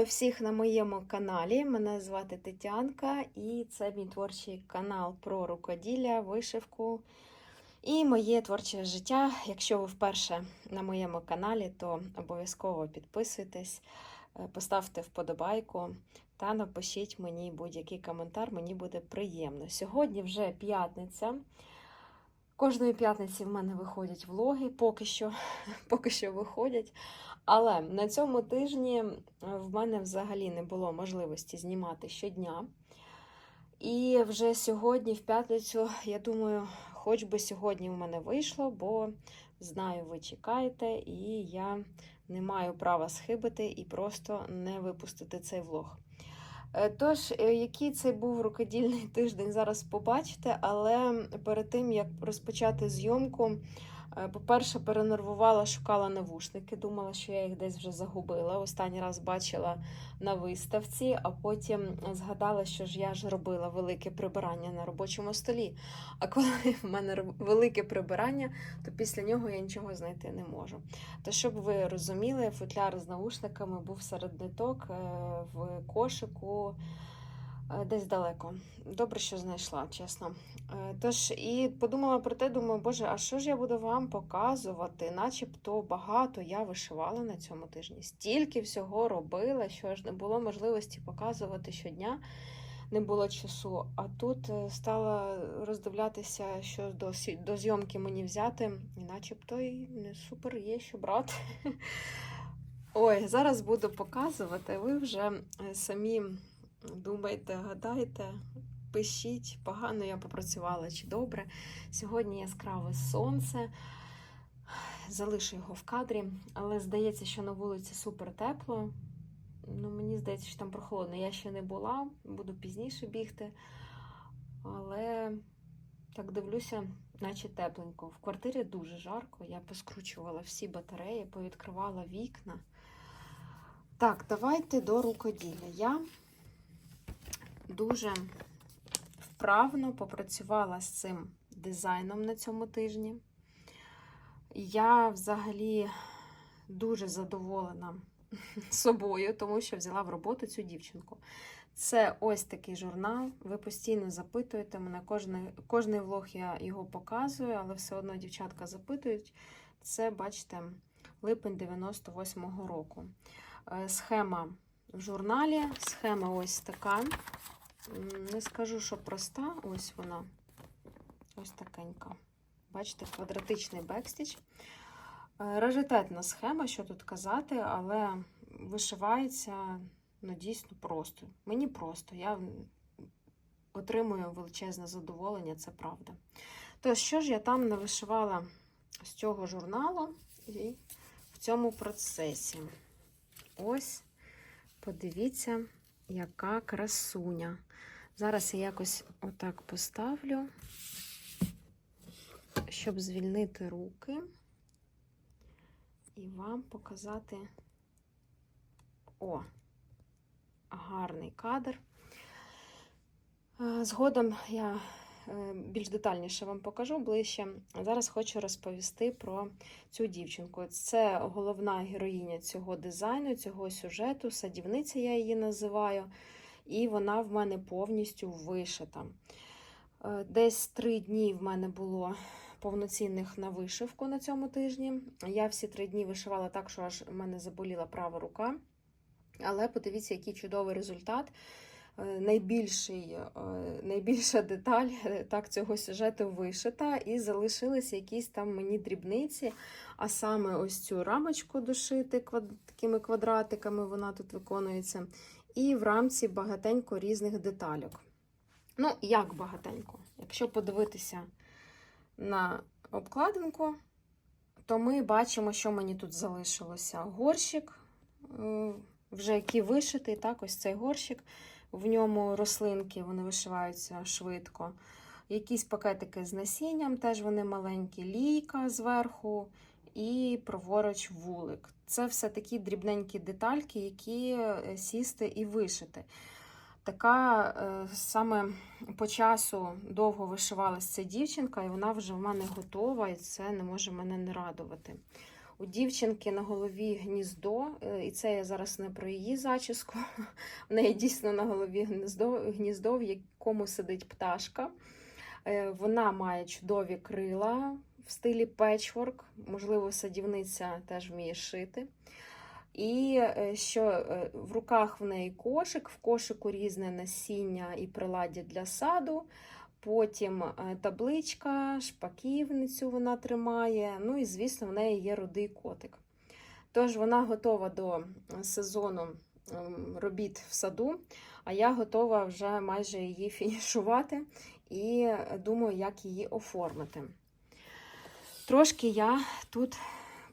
Вітаю всіх на моєму каналі. Мене звати Тетянка, і це мій творчий канал про рукоділля, вишивку і моє творче життя. Якщо ви вперше на моєму каналі, то обов'язково підписуйтесь, е, поставте вподобайку та напишіть мені будь-який коментар, мені буде приємно. Сьогодні вже п'ятниця. Кожної п'ятниці в мене виходять влоги, поки що, поки що виходять. Але на цьому тижні в мене взагалі не було можливості знімати щодня. І вже сьогодні, в п'ятницю, я думаю, хоч би сьогодні в мене вийшло, бо знаю, ви чекаєте, і я не маю права схибити і просто не випустити цей влог. Е, Тож, е, який це був рукодільний тиждень, зараз побачите, але перед тим як розпочати зйомку, по-перше, перенервувала, шукала навушники, думала, що я їх десь вже загубила. Останній раз бачила на виставці, а потім згадала, що ж я ж робила велике прибирання на робочому столі. А коли в мене велике прибирання, то після нього я нічого знайти не можу. То щоб ви розуміли, футляр з наушниками був серед ниток е, в кошику е, десь далеко. Добре, що знайшла, чесно. Е, Тож і подумала про те, думаю, боже, а що ж я буду вам показувати? Начебто багато я вишивала на цьому тижні. Стільки всього робила, що аж не було можливості показувати щодня. Не було часу, а тут е, стала роздивлятися, що до, до зйомки мені взяти, і начебто і не супер є що брати. Ой, зараз буду показувати. Ви вже е, самі думайте, гадайте, пишіть, погано я попрацювала чи добре. Сьогодні яскраве сонце. Залишу його в кадрі, але здається, що на вулиці супер тепло. Ну, мені здається, що там прохолодно. Я ще не була, буду пізніше бігти. Але так дивлюся, наче тепленько. В квартирі дуже жарко. Я поскручувала всі батареї, повідкривала вікна. Так, давайте до рукоділля. Я дуже вправно попрацювала з цим дизайном на цьому тижні. Я взагалі дуже задоволена собою, тому що взяла в роботу цю дівчинку. Це ось такий журнал. Ви постійно запитуєте мене. Кожний, кожний влог я його показую, але все одно дівчатка запитують. Це, бачите, липень 98-го року. Е, Схема в журналі. Схема ось така. Не скажу, що проста. Ось вона. Ось такенька. Бачите, квадратичний бекстіч. Е, Раритетна схема, що тут казати, але вишивається ну, дійсно просто. Мені просто. Я отримую величезне задоволення, це правда. То що ж я там навишивала з цього журналу і в цьому процесі? Ось, подивіться, яка красуня. Зараз я якось отак поставлю, щоб звільнити руки і вам показати о, гарний кадр. Е, Згодом я більш детальніше вам покажу ближче. Зараз хочу розповісти про цю дівчинку. Це головна героїня цього дизайну, цього сюжету, садівниця я її називаю, і вона в мене повністю вишита. Е, Десь три дні в мене було повноцінних на вишивку на цьому тижні. Я всі три дні вишивала так, що аж в мене заболіла права рука. Але подивіться, який чудовий результат. Е, Найбільший, е, найбільша деталь е, так, цього сюжету вишита, і залишилися якісь там мені дрібниці. А саме ось цю рамочку дошити такими квадратиками, вона тут виконується. І в рамці багатенько різних детальок. Ну, як багатенько? Якщо подивитися на обкладинку, то ми бачимо, що мені тут залишилося. Горщик, вже який вишитий, так, ось цей горщик. В ньому рослинки вони вишиваються швидко. Якісь пакетики з насінням, теж вони маленькі, лійка зверху і праворуч вулик. Це все такі дрібненькі детальки, які е, сісти і вишити. Така е, саме по часу довго вишивалася ця дівчинка, і вона вже в мене готова, і це не може мене не радувати. У дівчинки на голові гніздо, е, і це я зараз не про її зачіску. В неї дійсно на голові гніздо, гніздо в якому сидить пташка. Е, Вона має чудові крила в стилі печворк, можливо, садівниця теж вміє шити. І е, що в руках в неї кошик, в кошику різне насіння і приладдя для саду. Потім е, табличка, шпаківницю вона тримає. Ну і, звісно, в неї є рудий котик. Тож вона готова до сезону ем, робіт в саду, а я готова вже майже її фінішувати і е, думаю, як її оформити. Трошки я тут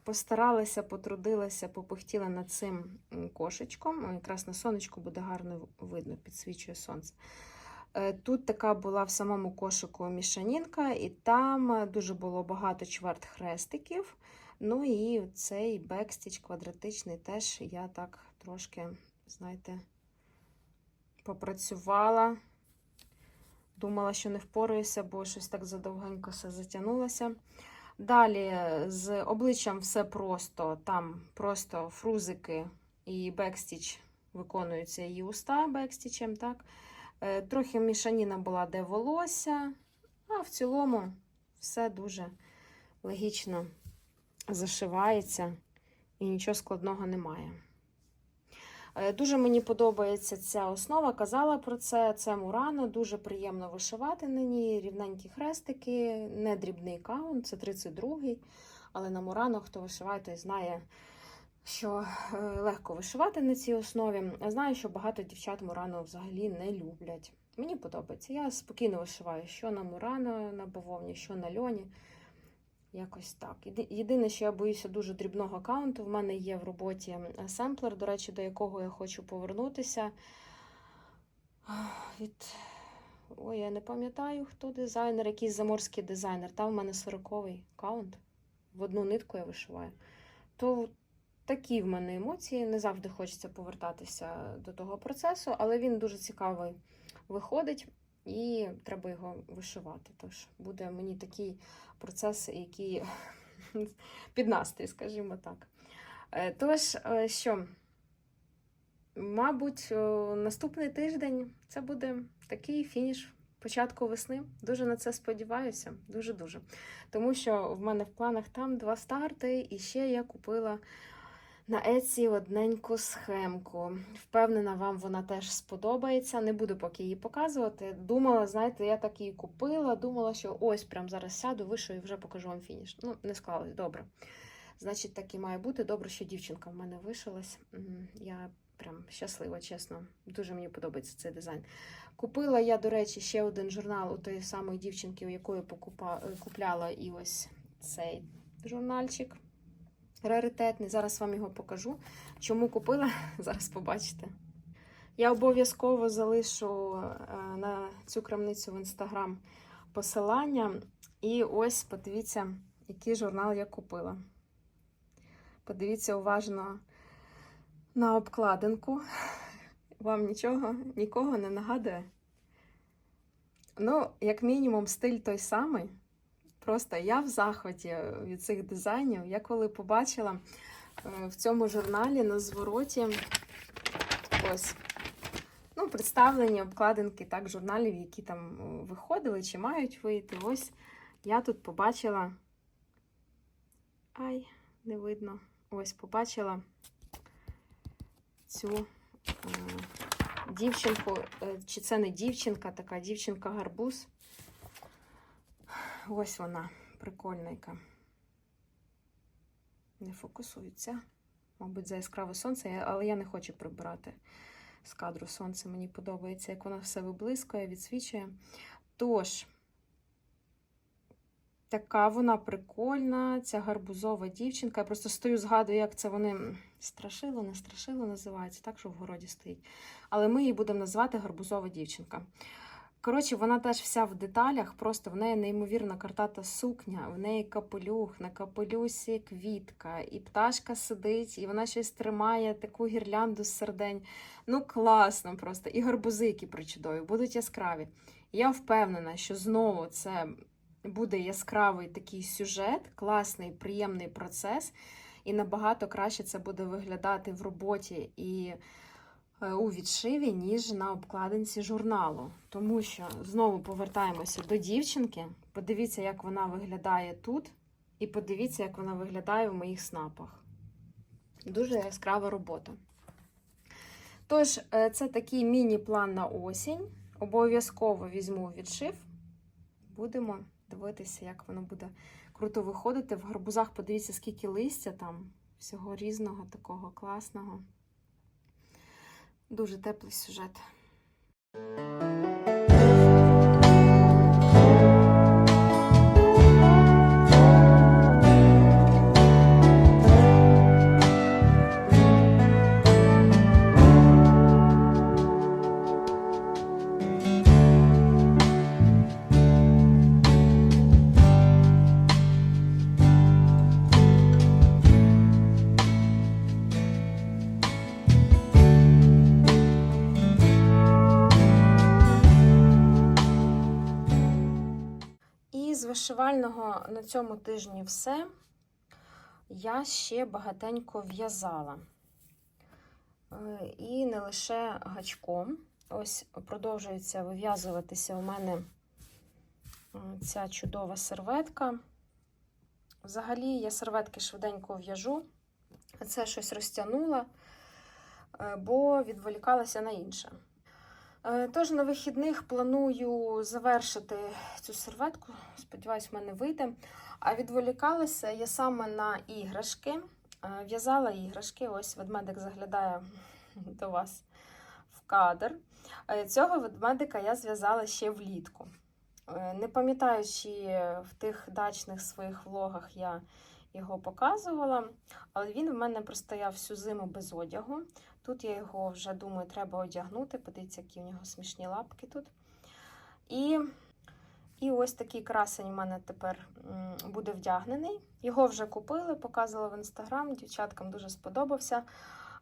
постаралася, потрудилася, попихтіла над цим кошечком. Якраз на сонечку буде гарно видно, підсвічує сонце. Е, Тут така була в самому кошику мішанінка, і там е, дуже було багато чверть хрестиків. Ну і цей бекстіч квадратичний теж я так трошки, знаєте, попрацювала. Думала, що не впораюся, бо щось так задовгенько все затягнулося. Далі з обличчям все просто. Там просто фрузики і бекстіч виконуються її уста бекстічем. так. Е, Трохи мішаніна була, де волосся, а в цілому все дуже логічно зашивається і нічого складного немає. Е, Дуже мені подобається ця основа. Казала про це. Це Мурано. Дуже приємно вишивати на ній. Рівненькі хрестики, не дрібний каунт, це 32-й. Але на Мурано, хто вишиває, той знає, що е, легко вишивати на цій основі. Я знаю, що багато дівчат Мурано взагалі не люблять. Мені подобається. Я спокійно вишиваю, що на Мурано, на бавовні, що на льоні. Якось так. Єдине, що я боюся дуже дрібного аккаунту. В мене є в роботі е, семплер, до речі, до якого я хочу повернутися. Від... Ой, я не пам'ятаю, хто дизайнер, якийсь заморський дизайнер. Там в мене 40-й аккаунт. В одну нитку я вишиваю. То такі в мене емоції. Не завжди хочеться повертатися до того процесу, але він дуже цікавий виходить, і треба його вишивати. Тож буде мені такий процес, який під настрій, скажімо так. Е, Тож, е, що, мабуть, наступний тиждень це буде такий фініш початку весни. Дуже на це сподіваюся, дуже-дуже. Тому що в мене в планах там два старти, і ще я купила на Etsy одненьку схемку. Впевнена, вам вона теж сподобається. Не буду поки її показувати. Думала, знаєте, я так її купила. Думала, що ось прям зараз сяду, вишию і вже покажу вам фініш. Ну, не склалось, добре. Значить, так і має бути. Добре, що дівчинка в мене вишилась. Я прям щаслива, чесно. Дуже мені подобається цей дизайн. Купила я, до речі, ще один журнал у тої самої дівчинки, у якої покупа... купляла і ось цей журнальчик. Раритетний. Зараз вам його покажу. Чому купила? Зараз побачите. Я обов'язково залишу е, на цю крамницю в інстаграм посилання. І ось подивіться, який журнал я купила. Подивіться уважно на обкладинку. Вам нічого, нікого не нагадує. Ну, як мінімум, стиль той самий. Просто я в захваті від цих дизайнів. Я коли побачила е, в цьому журналі на звороті ось ну, представлені обкладинки так, журналів, які там е, виходили чи мають вийти. Ось я тут побачила. Ай, не видно. Ось побачила цю е, дівчинку, е, чи це не дівчинка, така дівчинка-гарбуз. Ось вона, прикольненька. Не фокусується. Мабуть, за яскраве сонце, але я не хочу прибирати з кадру сонце. Мені подобається, як воно все виблискує, відсвічує. Тож, така вона прикольна, ця гарбузова дівчинка. Я просто стою, згадую, як це вони страшило, не страшило називається, так, що в городі стоїть. Але ми її будемо називати гарбузова дівчинка. Коротше, вона теж вся в деталях, просто в неї неймовірна картата сукня, в неї капелюх, на капелюсі квітка, і пташка сидить, і вона щось тримає, таку гірлянду з сердень. Ну, класно просто. І гарбузи, які причудові, будуть яскраві. Я впевнена, що знову це буде яскравий такий сюжет, класний, приємний процес. і набагато краще це буде виглядати в роботі і у відшиві, ніж на обкладинці журналу. Тому що знову повертаємося до дівчинки. Подивіться, як вона виглядає тут, і подивіться, як вона виглядає в моїх снапах. Дуже яскрава робота. Тож, е, це такий міні-план на осінь. Обов'язково візьму відшив. Будемо дивитися, як воно буде круто виходити. В гарбузах подивіться, скільки листя там, всього різного, такого класного. Дуже теплий сюжет. Вишивального на цьому тижні все. Я ще багатенько в'язала. Е, І не лише гачком. Ось продовжується вив'язуватися у мене ця чудова серветка. Взагалі, я серветки швиденько в'яжу. Це щось розтягнула, е, бо відволікалася на інше. Е, Тож на вихідних планую завершити цю серветку. Сподіваюсь, в мене вийде. А відволікалася я саме на іграшки. Е, В'язала іграшки. Ось ведмедик заглядає до вас в кадр. Е, Цього ведмедика я зв'язала ще влітку. Не пам'ятаю, чи в тих дачних своїх влогах я його показувала, але він в мене простояв всю зиму без одягу. Тут я його вже думаю, треба одягнути. Подивіться, які в нього смішні лапки тут. І, і ось такий красень в мене тепер буде вдягнений. Його вже купили, показувала в інстаграм. Дівчаткам дуже сподобався.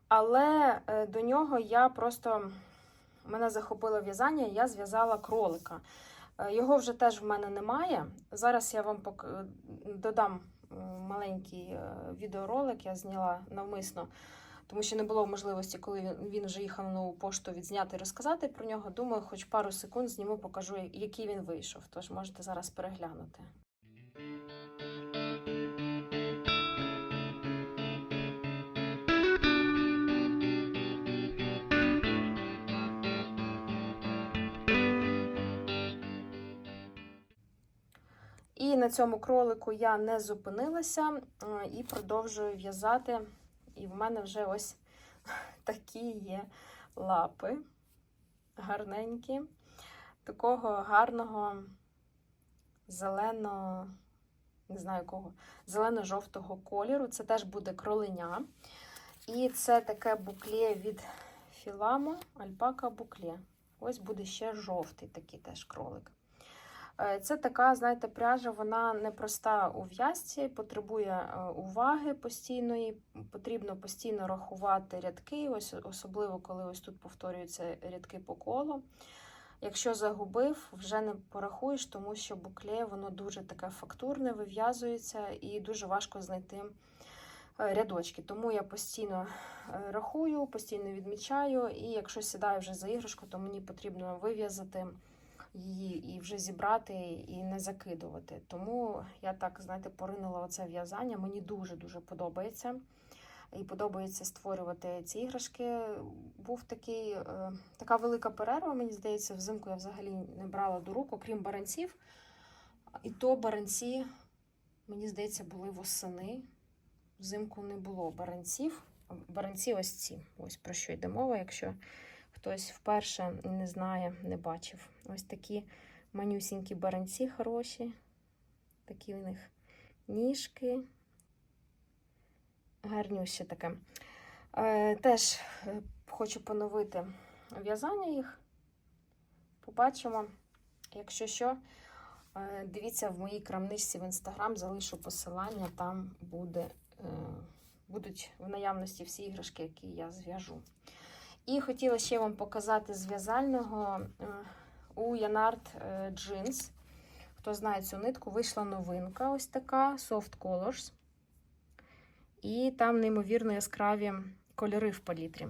Але е, до нього я просто мене захопило в'язання, я зв'язала кролика. Е, Його вже теж в мене немає. Зараз я вам пок- додам м, маленький е, відеоролик, я зняла навмисно тому що не було можливості, коли він, вже їхав на нову пошту відзняти і розказати про нього. Думаю, хоч пару секунд зніму, покажу, який він вийшов. Тож можете зараз переглянути. І на цьому кролику я не зупинилася е, і продовжую в'язати. І в мене вже ось такі є лапи гарненькі, такого гарного зеленого, не знаю кого, зелено-жовтого кольору. Це теж буде кроленя. І це таке букле від філамо, альпака букле. Ось буде ще жовтий такий теж кролик. Е, Це така, знаєте, пряжа, вона непроста у в'язці, потребує е, уваги постійної, потрібно постійно рахувати рядки, ось особливо коли ось тут повторюються рядки по колу. Якщо загубив, вже не порахуєш, тому що букле воно дуже таке фактурне, вив'язується і дуже важко знайти е, рядочки. Тому я постійно рахую, постійно відмічаю, і якщо сідаю вже за іграшку, то мені потрібно вив'язати її і вже зібрати і не закидувати. Тому я так, знаєте, поринула оце в'язання. Мені дуже-дуже подобається. І подобається створювати ці іграшки. Був такий, е, така велика перерва, мені здається, взимку я взагалі не брала до рук, окрім баранців. І то баранці, мені здається, були восени. Взимку не було баранців. Баранці ось ці. Ось про що йде мова, якщо хтось вперше не знає, не бачив. Ось такі манюсінькі баранці хороші. Такі у них ніжки. Гарнюще таке. Е, теж е, хочу поновити в'язання їх. Побачимо. Якщо що, е, дивіться в моїй крамничці в інстаграм, залишу посилання, там буде, будуть в наявності всі іграшки, які я зв'яжу. І хотіла ще вам показати з в'язального е, у Янард е, Jeans. Хто знає цю нитку, вийшла новинка ось така Soft Colors. І там неймовірно яскраві кольори в палітрі.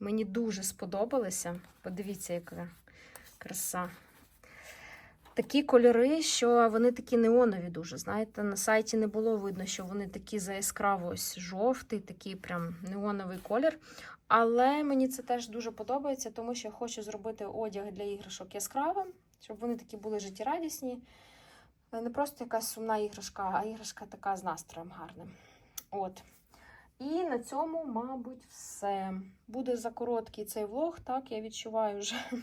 Мені дуже сподобалося. Подивіться, яка краса. Такі кольори, що вони такі неонові дуже. Знаєте, на сайті не було видно, що вони такі за яскраво ось жовтий, такий прям неоновий колір. Але мені це теж дуже подобається, тому що я хочу зробити одяг для іграшок яскравим, щоб вони такі були життєрадісні. Е, Не просто якась сумна іграшка, а іграшка така з настроєм гарним. От. І на цьому, мабуть, все. Буде за короткий цей влог, так, я відчуваю вже.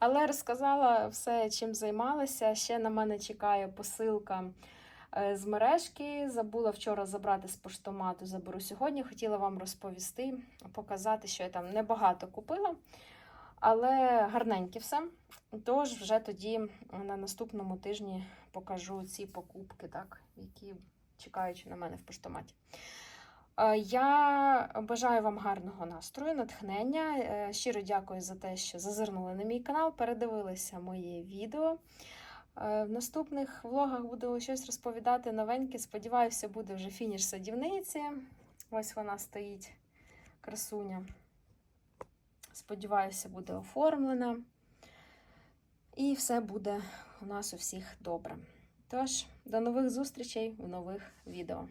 Але розказала все, чим займалася. Ще на мене чекає посилка з мережки. Забула вчора забрати з поштомату, заберу сьогодні. Хотіла вам розповісти, показати, що я там небагато купила, але гарненьке все. Тож вже тоді на наступному тижні покажу ці покупки, так, які чекають на мене в поштоматі. Е, Я бажаю вам гарного настрою, натхнення. Е, Щиро дякую за те, що зазирнули на мій канал, передивилися моє відео. Е, В наступних влогах буду щось розповідати новеньке. Сподіваюся, буде вже фініш садівниці. Ось вона стоїть, красуня. Сподіваюся, буде оформлена. І все буде у нас у всіх добре. Тож, до нових зустрічей в нових відео.